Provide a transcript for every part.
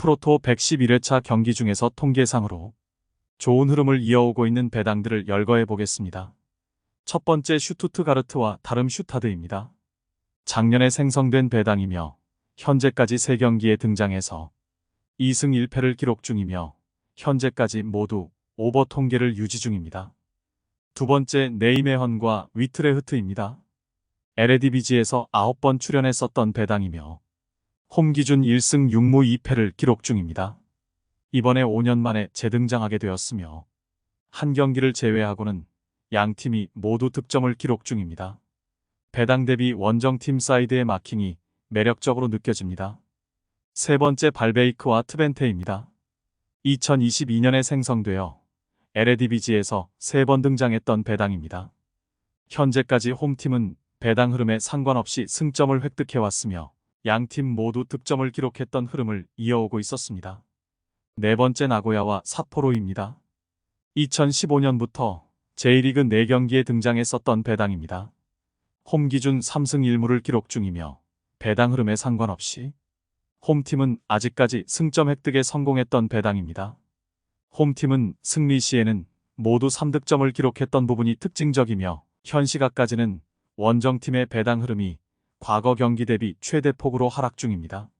프로토 111회차 경기 중에서 통계상으로 좋은 흐름을 이어오고 있는 배당들을 열거해 보겠습니다. 첫 번째 슈투트가르트와 다름 슈타드입니다. 작년에 생성된 배당이며 현재까지 3경기에 등장해서 2승 1패를 기록 중이며 현재까지 모두 오버 통계를 유지 중입니다. 두 번째 네이메헌과 위트레흐트입니다. LADBG에서 9번 출연했었던 배당이며 홈 기준 1승 6무 2패를 기록 중입니다. 이번에 5년 만에 재등장하게 되었으며 한 경기를 제외하고는 양 팀이 모두 득점을 기록 중입니다. 배당 대비 원정팀 사이드의 마킹이 매력적으로 느껴집니다. 세 번째 발베이크와 트벤테입니다. 2022년에 생성되어 LADBG에서 세 번 등장했던 배당입니다. 현재까지 홈팀은 배당 흐름에 상관없이 승점을 획득해왔으며 양팀 모두 득점을 기록했던 흐름을 이어오고 있었습니다. 네 번째 나고야와 사포로입니다. 2015년부터 J리그 4경기에 등장했었던 배당입니다. 홈 기준 3승 1무를 기록 중이며 배당 흐름에 상관없이 홈팀은 아직까지 승점 획득에 성공했던 배당입니다. 홈팀은 승리 시에는 모두 3득점을 기록했던 부분이 특징적이며 현 시각까지는 원정팀의 배당 흐름이 과거 경기 대비 최대 폭으로 하락 중입니다.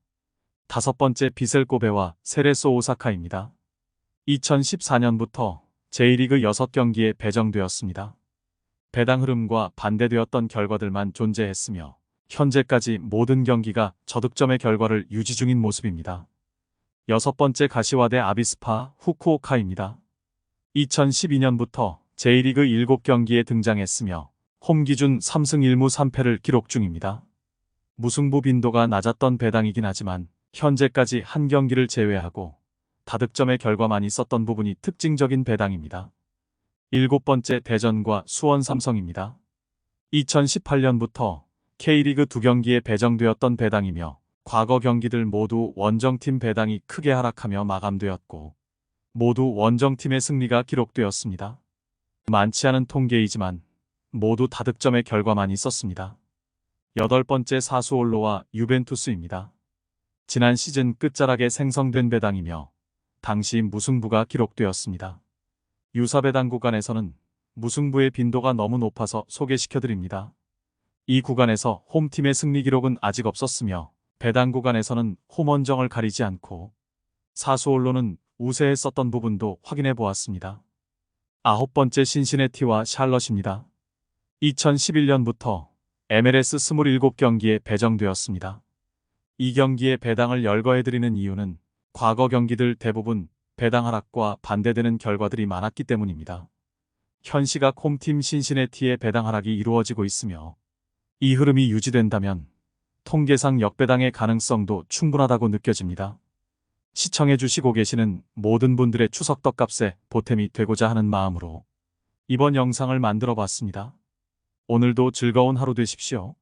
다섯 번째 비셀코베와 세레소 오사카입니다. 2014년부터 J리그 6경기에 배정되었습니다. 배당 흐름과 반대되었던 결과들만 존재했으며 현재까지 모든 경기가 저득점의 결과를 유지 중인 모습입니다. 여섯 번째 가시와대 아비스파 후쿠오카입니다. 2012년부터 J리그 7경기에 등장했으며 홈 기준 3승 1무 3패를 기록 중입니다. 무승부 빈도가 낮았던 배당이긴 하지만 현재까지 한 경기를 제외하고 다득점의 결과만 있었던 부분이 특징적인 배당입니다. 일곱 번째 대전과 수원 삼성입니다. 2018년부터 K리그 두 경기에 배정되었던 배당이며 과거 경기들 모두 원정팀 배당이 크게 하락하며 마감되었고 모두 원정팀의 승리가 기록되었습니다. 많지 않은 통계이지만 모두 다득점의 결과만 있었습니다. 여덟 번째 사수올로와 유벤투스입니다. 지난 시즌 끝자락에 생성된 배당이며 당시 무승부가 기록되었습니다. 유사 배당 구간에서는 무승부의 빈도가 너무 높아서 소개시켜드립니다. 이 구간에서 홈팀의 승리 기록은 아직 없었으며 배당 구간에서는 홈원정을 가리지 않고 사수올로는 우세했었던 부분도 확인해 보았습니다. 아홉 번째 신시내티와 샬럿입니다. 2011년부터 MLS 27경기에 배정되었습니다. 이 경기에 배당을 열거해드리는 이유는 과거 경기들 대부분 배당 하락과 반대되는 결과들이 많았기 때문입니다. 현 시각 홈팀 신시내티의 배당 하락이 이루어지고 있으며 이 흐름이 유지된다면 통계상 역배당의 가능성도 충분하다고 느껴집니다. 시청해주시고 계시는 모든 분들의 추석 떡값에 보탬이 되고자 하는 마음으로 이번 영상을 만들어 봤습니다. 오늘도 즐거운 하루 되십시오.